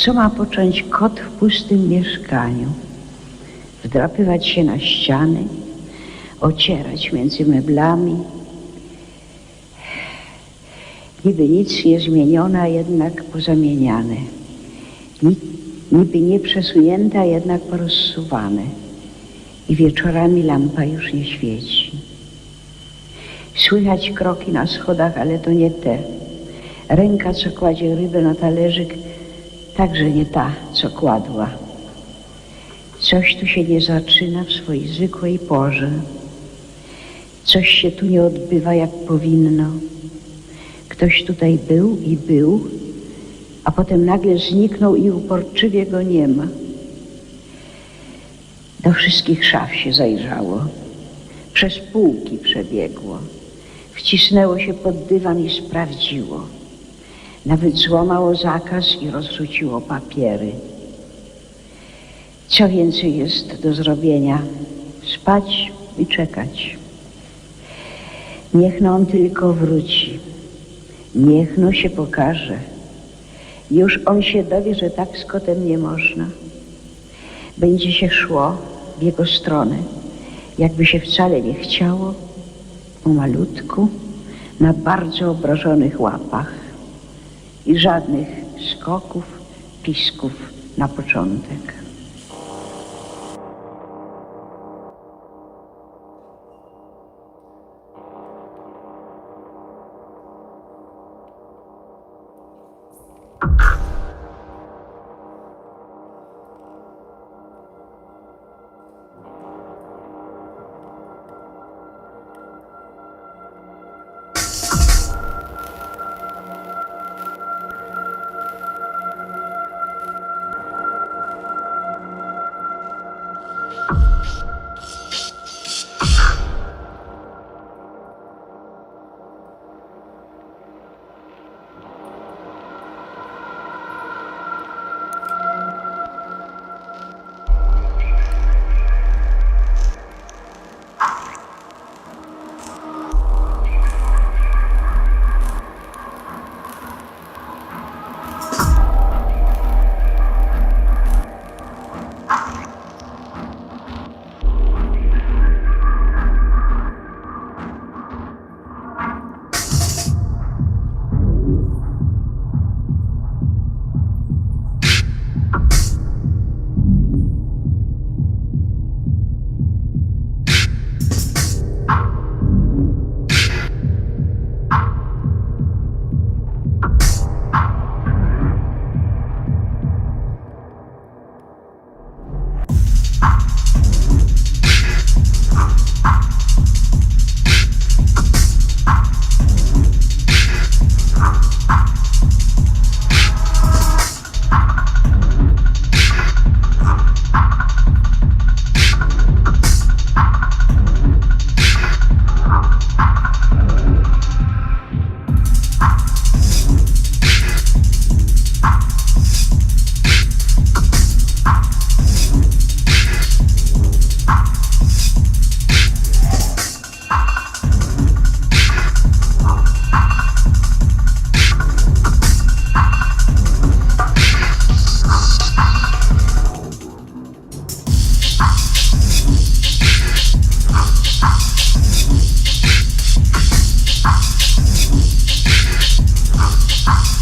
Co ma począć kot w pustym mieszkaniu? Wdrapywać się na ściany, ocierać między meblami. Niby nic nie zmienione, a jednak pozamieniane. Ni- Niby nie przesunięte, a jednak porozsuwane. I wieczorami lampa już nie świeci. Słychać kroki na schodach, ale to nie te. Ręka, co kładzie rybę na talerzyk, także nie ta, co kładła. Coś tu się nie zaczyna w swojej zwykłej porze. Coś się tu nie odbywa jak powinno. Ktoś tutaj był i był, a potem nagle zniknął i uporczywie go nie ma. Do wszystkich szaf się zajrzało. Przez półki przebiegło. Wcisnęło się pod dywan i sprawdziło. Nawet złamało zakaz i rozrzuciło papiery. Co więcej jest do zrobienia? Spać i czekać. Niech no on tylko wróci. Niech no się pokaże. Już on się dowie, że tak z kotem nie można. Będzie się szło w jego stronę, jakby się wcale nie chciało, pomalutku, na bardzo obrożonych łapach i żadnych skoków, pisków na początek. Música Ah.